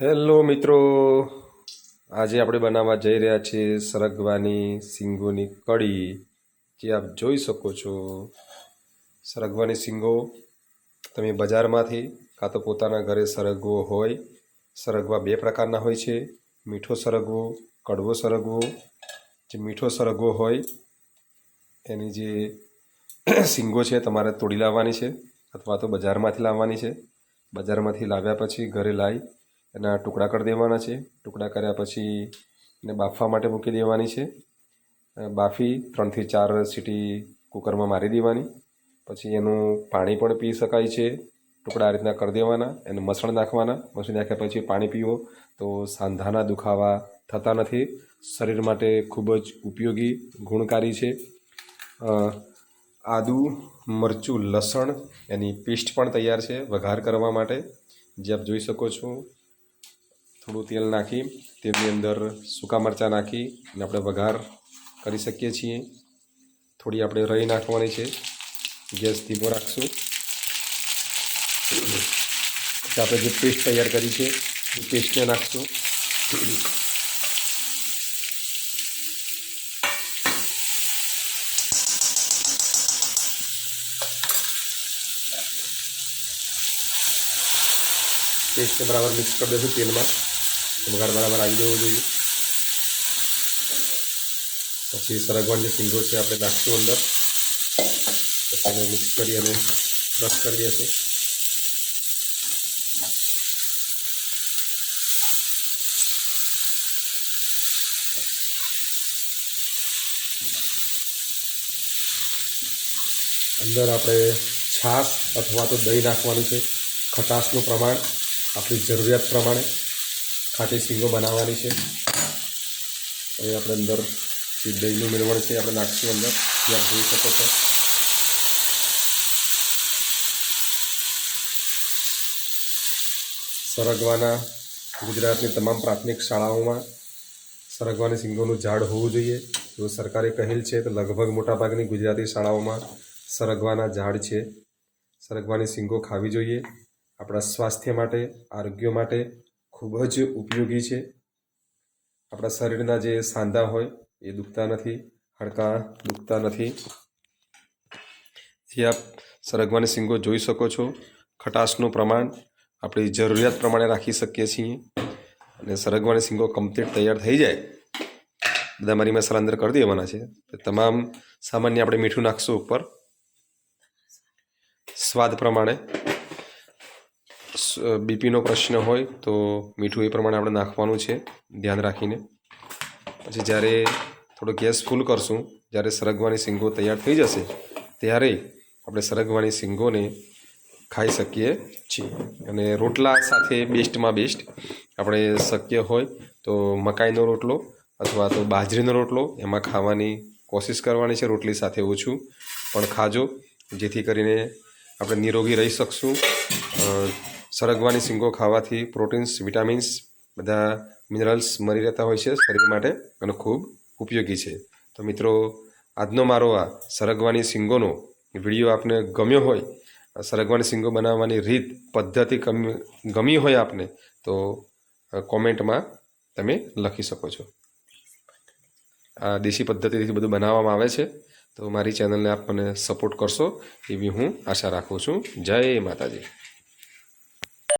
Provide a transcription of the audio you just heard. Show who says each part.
Speaker 1: Hello મિત્રો. આજે આપણે બનાવવા જઈ રહ્યા છીએ સરગવાની સિંગોની કઢી. જે આપ જોઈ શકો છો. સરગવાની સિંગો તમે બજારમાંથી કાં તો પોતાના ઘરે સરગવો હોય, સરગવા બે પ્રકારના હોય છે. મીઠો સરગવો, કડવો સરગવો. જે મીઠો સરગવો હોય, એની જે સિંગો છે તમારે તોડી લાવવાની છે અથવા તો બજારમાંથી લાવવાની છે. બજારમાંથી લાવ્યા પછી ઘરે લાવી એના ટુકડા કરી દેવાના છે. ટુકડા કર્યા પછી એને બાફવા માટે મૂકી દેવાની છે. બાફી ત્રણથી ચાર સીટી કુકરમાં મારી દેવાની. પછી એનું પાણી પણ પી શકાય છે. ટુકડા આ રીતના કરી દેવાના, એને મસણ નાખવાના. મસણ નાખ્યા પછી પાણી પીવો. તો સાંધાના દુખાવા થતા નથી. શરીર માટે ખૂબ જ ઉપયોગી, ગુણકારી છે. આદુ, મરચું, લસણ, એની પેસ્ટ પણ તૈયાર છે વઘાર કરવા માટે. જે આપ જોઈ શકો છો થોડું તેલ નાખી, તેની અંદર સૂકા મરચાં નાખી અને આપણે વઘાર કરી શકીએ છીએ. થોડી આપણે રહી નાખવાની છે. ગેસ ધીમો રાખશું. આપણે જે પેસ્ટ તૈયાર કરી છે, એ પેસ્ટને નાખશું. પેસ્ટને બરાબર મિક્સ કરી દઈશું તેલમાં. વઘાર બરાબર આવી જવો જોઈએ. પછી સરગવાન જે સિંગો છે, આપણે નાખશું અંદર. પછી એને મિક્સ કરી અને ક્રશ કરી દઈશું અંદર આપણે છાશ અથવા તો દહીં નાખવાનું છે. ખટાશનું પ્રમાણ, આપણી જરૂરિયાત પ્રમાણે. ખાટી શીંગો બનાવવાની છે. હવે આપણે અંદર જે દહીંનું મેળવણ છે આપણે નાખશું અંદર. જે આપ જોઈ શકો છો. સરગવાના ગુજરાતની તમામ પ્રાથમિક શાળાઓમાં સરગવાની સિંગોનું ઝાડ હોવું જોઈએ. જો સરકારે કહેલ છે તો લગભગ મોટાભાગની ગુજરાતી શાળાઓમાં સરગવાના ઝાડ છે. સરગવાની સિંગો ખાવી જોઈએ. આપણા સ્વાસ્થ્ય માટે, આરોગ્ય માટે ખૂબ જ ઉપયોગી છે. આપણા શરીરના જે સાંધા હોય, એ દુખતા નથી હાડકાં દુખતા નથી. જે આપ સરગવાની સિંગો જોઈ શકો છો, ખટાશનું પ્રમાણ આપણી જરૂરિયાત પ્રમાણે રાખી શકીએ છીએ. અને સરગવાની સિંગો કમ્પ્લીટ તૈયાર થઈ જાય. બધા મારી મસાલા અંદર કરી દેવાના છે. તમામ સામાન્ય આપણે મીઠું નાખશું ઉપર. સ્વાદ પ્રમાણે. બીપીનો પ્રશ્ન હોય તો મીઠું એ પ્રમાણે આપણે નાખવાનું છે, ધ્યાન રાખીને. પછી જ્યારે થોડો ગેસ ફૂલ કરશું, જ્યારે સરગવાની સિંગો તૈયાર થઈ જશે, ત્યારે આપણે સરગવાની સિંગોને ખાઈ શકીએ છીએ. અને રોટલા સાથે બેસ્ટમાં બેસ્ટ આપણે શક્ય હોય તો મકાઈનો રોટલો અથવા તો બાજરીનો રોટલો, એમાં ખાવાની કોશિશ કરવાની છે, રોટલી સાથે ઓછું પણ ખાજો, જેથી કરીને આપણે નિરોગી રહી શકશું. સરગવાની સિંગો ખાવાથી પ્રોટીન્સ, વિટામિન્સ બધા મિનરલ્સ મળી રહેતા હોય છે શરીર માટે અને ખૂબ ઉપયોગી છે. તો મિત્રો, આજનો મારો આ સરગવાની સિંગોનો વીડિયો આપને ગમ્યો હોય સરગવાની સિંગો બનાવવાની રીત, પદ્ધતિ ગમ- ગમી હોય આપને, તો કોમેન્ટમાં તમે લખી શકો છો. આ દેશી પદ્ધતિથી બધું બનાવવામાં આવે છે, તો મારી ચેનલને આપ મને સપોર્ટ કરશો એવી હું આશા રાખું છું. જય માતાજી.